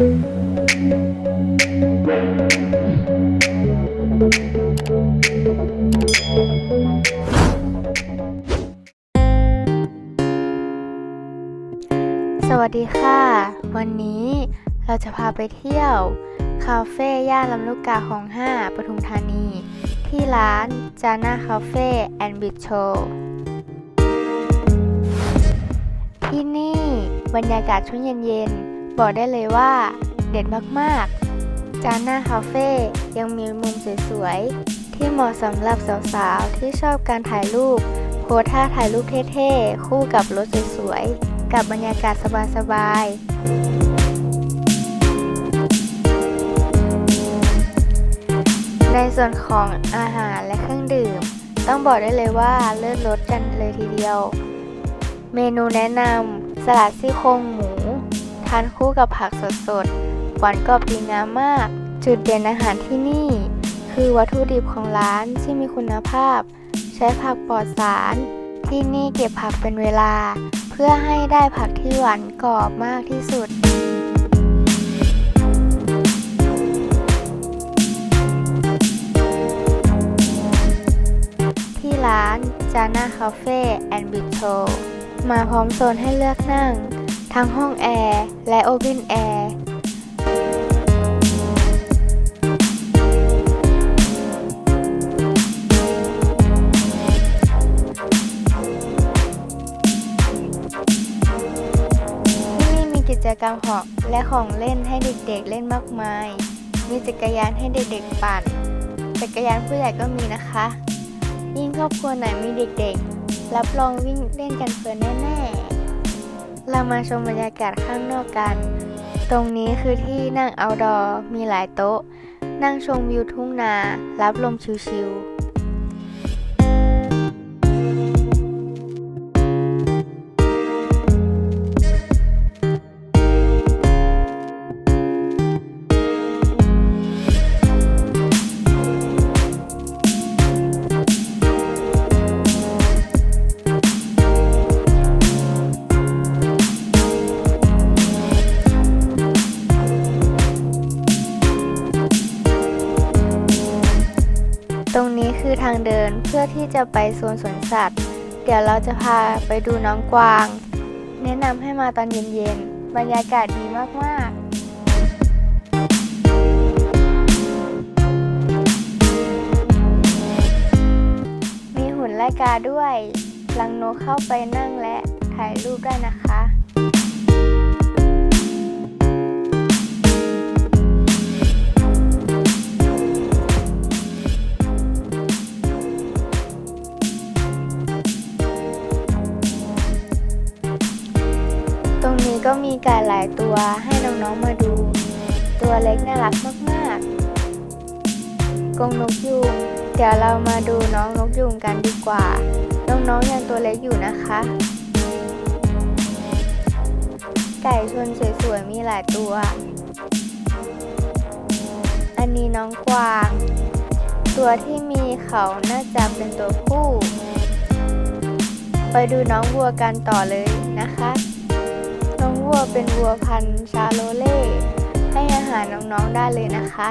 สวัสดีค่ะ วันนี้เราจะพาไปเที่ยว คาเฟ่ย่านลำลูกกาของ5ปทุมธานี ที่ร้านจาน่าคาเฟ่แอนด์บิทโชที่นี่บรรยากาศช่วงเย็นๆ บอกได้เลยว่า เด็ดมากๆ จาน่าคาเฟ่ยังมีมุมสวยๆ ที่เหมาะสำหรับสาวๆ ที่ชอบการถ่ายรูป โพสท่าถ่ายรูปเท่ๆ คู่กับรถสวยๆ กับบรรยากาศสบายๆในส่วนของอาหารและเครื่องดื่ม ต้องบอกได้เลยว่าเลิศรสกันเลยทีเดียว เมนูแนะนำสลัดซี่โครงหมู ทานคู่กับผักสดๆ หวานกรอบดีงามมาก จุดเด่นอาหารที่นี่ คือวัตถุดิบของร้านที่มีคุณภาพ ใช้ผักปลอดสาร ที่นี่เก็บผักเป็นเวลา เพื่อให้ได้ผักที่หวานกรอบมากที่สุดที่ร้านจาน่าคาเฟ่แอนด์บิทโชมาพร้อมโซนให้เลือกนั่ง ทั้งห้องแอร์และโอเพนแอร์ที่นี่มีกิจกรรมเหาะและของเล่นให้เด็กๆเล่นมากมาย มีจักรยานให้เด็กๆปั่น จักรยานผู้ใหญ่ก็มีนะคะ ยิ่งครอบครัวไหนมีเด็กๆ รับรองวิ่งเล่นกันเพลินแน่ๆ เรามาชมบรรยากาศข้างนอกกัน ตรงนี้คือที่นั่งเอาดอมีหลายโต๊ะ นั่งชมวิวทุ่งนา รับลมชิวๆ ตรงนี้คือทางเดินเพื่อที่จะไปโซนสวนสัตว์ เดี๋ยวเราจะพาไปดูน้องกวาง แนะนำให้มาตอนเย็นๆ บรรยากาศดีมากๆมีหุ่นไล่กาด้วยลังโนเข้าไปนั่งและถ่ายรูปได้นะคะ มีไก่หลายตัวให้น้องๆมาดู ตัวเล็กน่ารักมากๆกรงนกยูงเดี๋ยวเรามาดูน้องนกยูงกันดีกว่า น้องๆยังตัวเล็กอยู่นะคะ ไก่ชนสวยๆมีหลายตัว อันนี้น้องกวาง ตัวที่มีเขาน่าจะเป็นตัวผู้ ไปดูน้องวัวกันต่อเลยนะคะ น้องวัวเป็นวัวพันธุ์ชาโลเล่ ให้อาหารน้องๆได้เลยนะคะ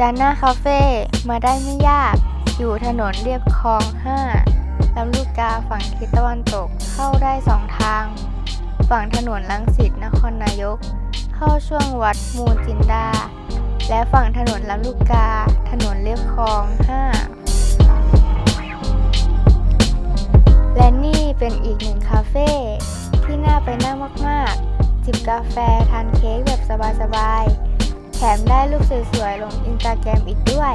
จาน่าคาเฟ่มาได้ไม่ยาก อยู่ถนนเรียบคลอง 5 ลำลูกกาฝั่งทิศตะวันตกเข้าได้สองทาง ฝั่งถนนลังสิตนครนายก เข้าช่วงวัดมูลจินดา และฝั่งถนนลำลูกกา ถนนเรียบคลอง 5 และนี่เป็นอีกหนึ่งคาเฟ่ที่น่าไปนั่งมาก ๆ จิบกาแฟทานเค้กแบบสบาย ๆ มได้รูปสวยๆ ลงอินสตาแกรมอีกด้วย